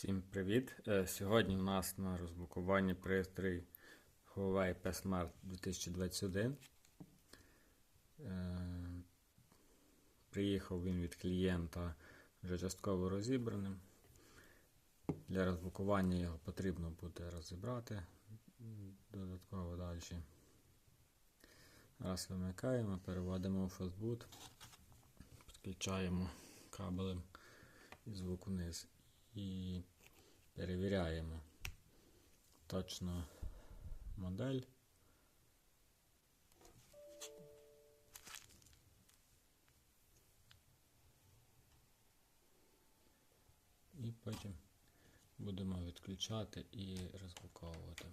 Всім привіт! Е, Сьогодні у нас на розблокуванні пристрій Huawei P Smart 2021. Е, Приїхав він від клієнта вже частково розібраним. Для розблокування його потрібно буде розібрати додатково далі. Раз вимикаємо, переводимо в фастбут, підключаємо кабелем і звук вниз і перевіряємо точно модель. І потім будемо відключати і розблоковувати.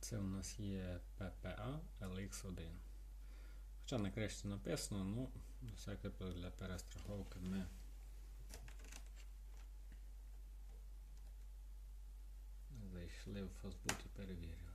Це у нас є PPA LX1. Хоча на кришці написано, ну, на випадок для перестраховки ми зайшли в Фазбут і перевірили.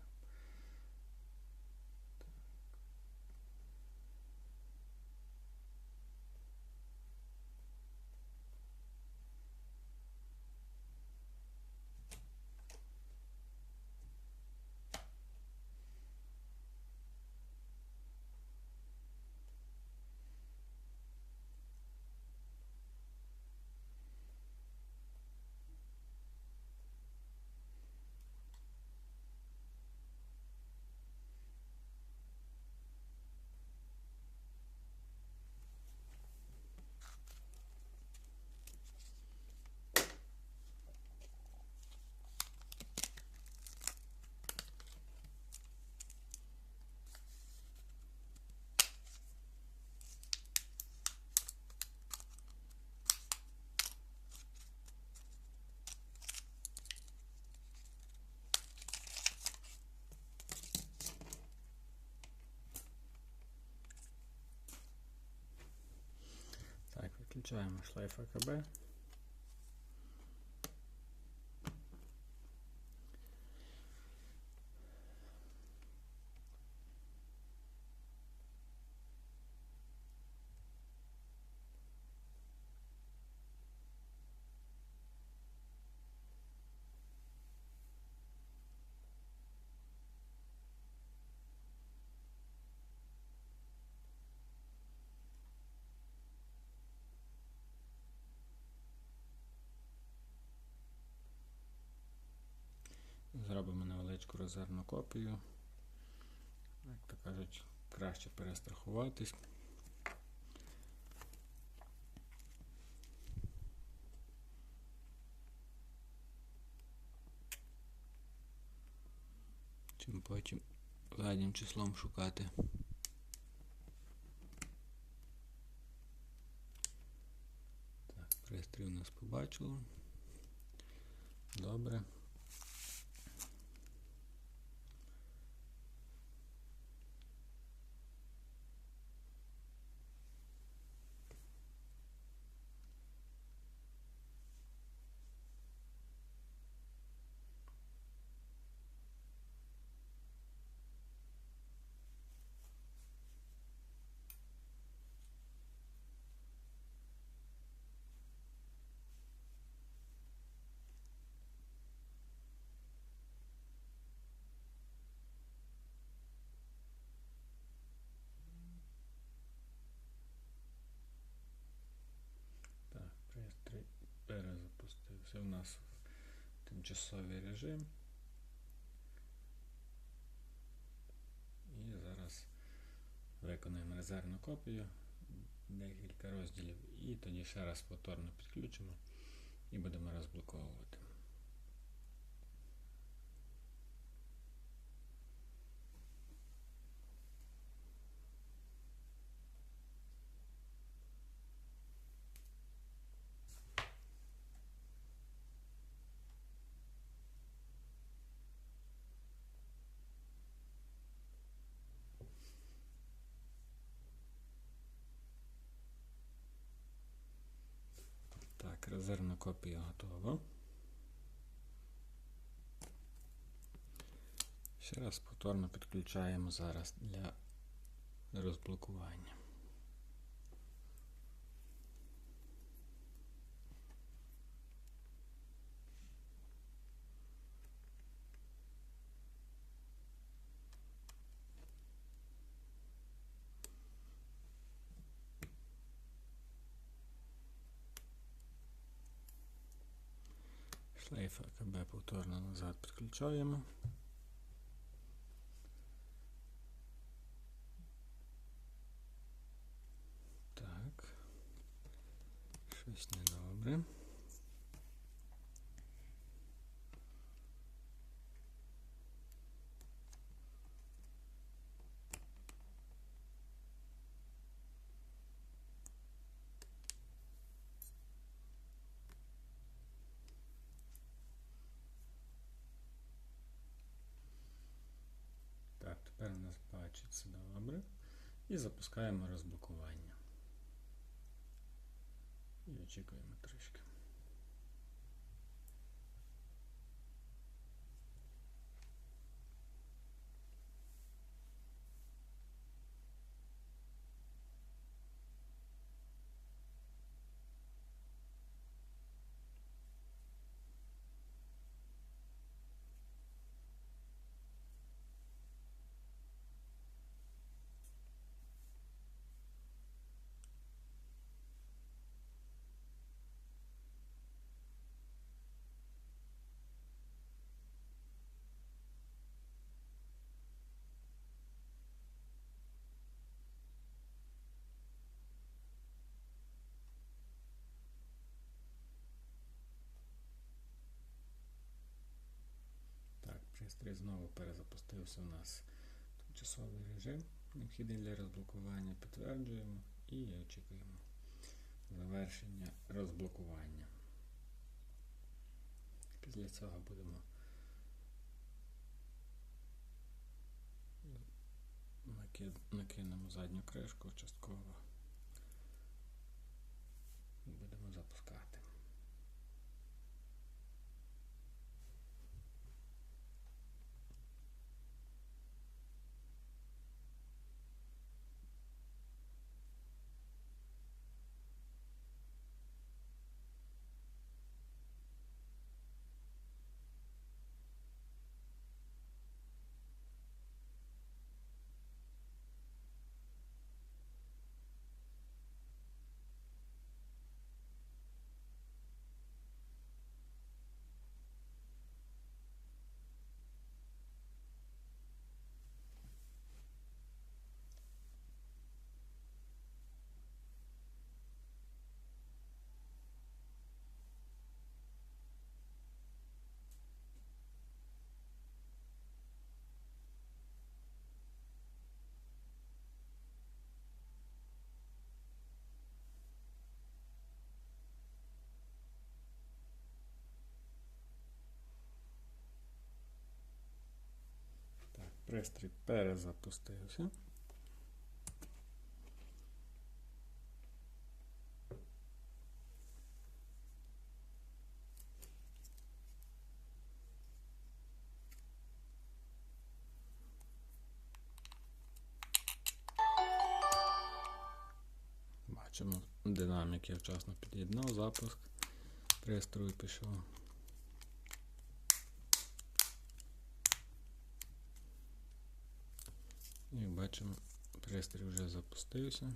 Так, виключаємо шлейф АКБ. Зробимо невеличку резервну копію. Як то кажуть, краще перестрахуватись. Чим потім заднім числом шукати. Так, пристрій у нас побачило. Добре. Тимчасовий режим. І зараз виконуємо резервну копію, декілька розділів, і тоді ще раз повторно підключимо і будемо розблоковувати. Так, резервна копія готова. Ще раз повторно підключаємо зараз для розблокування. Шлейф АКБ повторно назад підключаємо. Так. Щось недобре. Так, тепер у нас бачиться добре. І запускаємо розблокування. І очікуємо трішки. Так, пристрій знову перезапустився у нас тимчасовий режим, необхідний для розблокування. Підтверджуємо і очікуємо завершення розблокування. Після цього будемо накинемо задню кришку частково і будемо запускати. Так, пристрій перезапустився. Бачимо, динамік я вчасно під'єднав, запуск пристрою пішов. бачимо, пристрій вже запустився.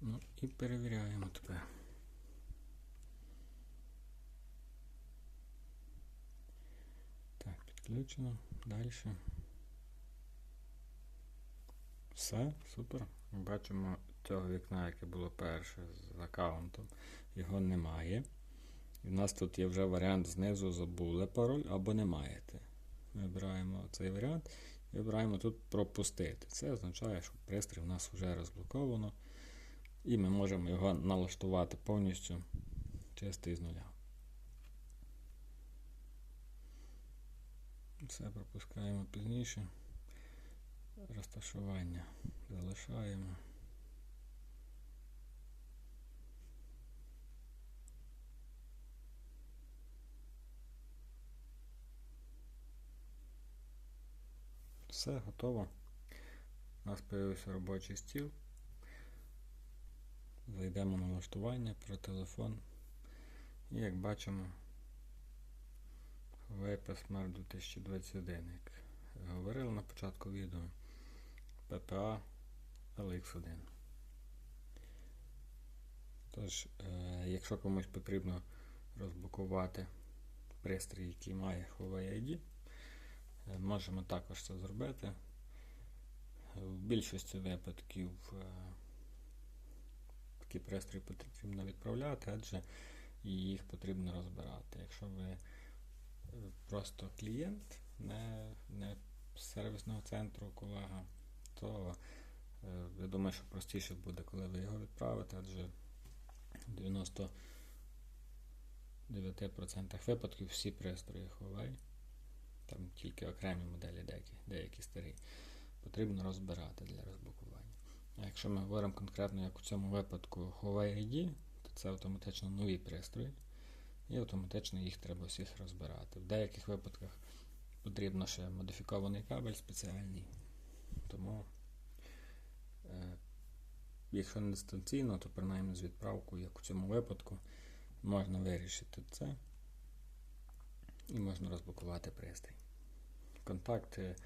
Ну і перевіряємо тебе. Так, підключено. Далі. Все, супер. Бачимо цього вікна, яке було перше з аккаунтом. Його немає. І в нас тут є вже варіант знизу забули пароль або не маєте. Вибираємо цей варіант і вибираємо тут пропустити. Це означає, що пристрій у нас вже розблоковано. І ми можемо його налаштувати повністю чистий з нуля. Це пропускаємо пізніше. Розташування залишаємо. Все готово. У нас з'явився робочий стіл. Зайдемо на налаштування про телефон. І як бачимо, Smart 2021, як говорили на початку відео, PPA LX1. Тож, е, якщо комусь потрібно розблокувати пристрій, який має Huawei ID, е, можемо також це зробити. В більшості випадків е, такі пристрої потрібно відправляти, адже їх потрібно розбирати. Якщо ви просто клієнт, не, не сервісного центру колега, то е, я думаю, що простіше буде, коли ви його відправите, адже в 99% випадків всі пристрої Huawei, там тільки окремі моделі, деякі, деякі старі, потрібно розбирати для розблокування. А якщо ми говоримо конкретно, як у цьому випадку Huawei ID, то це автоматично нові пристрої, і автоматично їх треба всіх розбирати. В деяких випадках потрібно ще модифікований кабель спеціальний. Тому, е, якщо не дистанційно, то принаймні з відправкою, як у цьому випадку, можна вирішити це і можна розблокувати пристрій. Контакти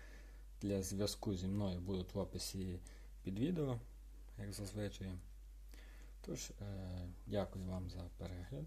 для зв'язку зі мною будуть в описі під відео, як зазвичай. Тож, е, дякую вам за перегляд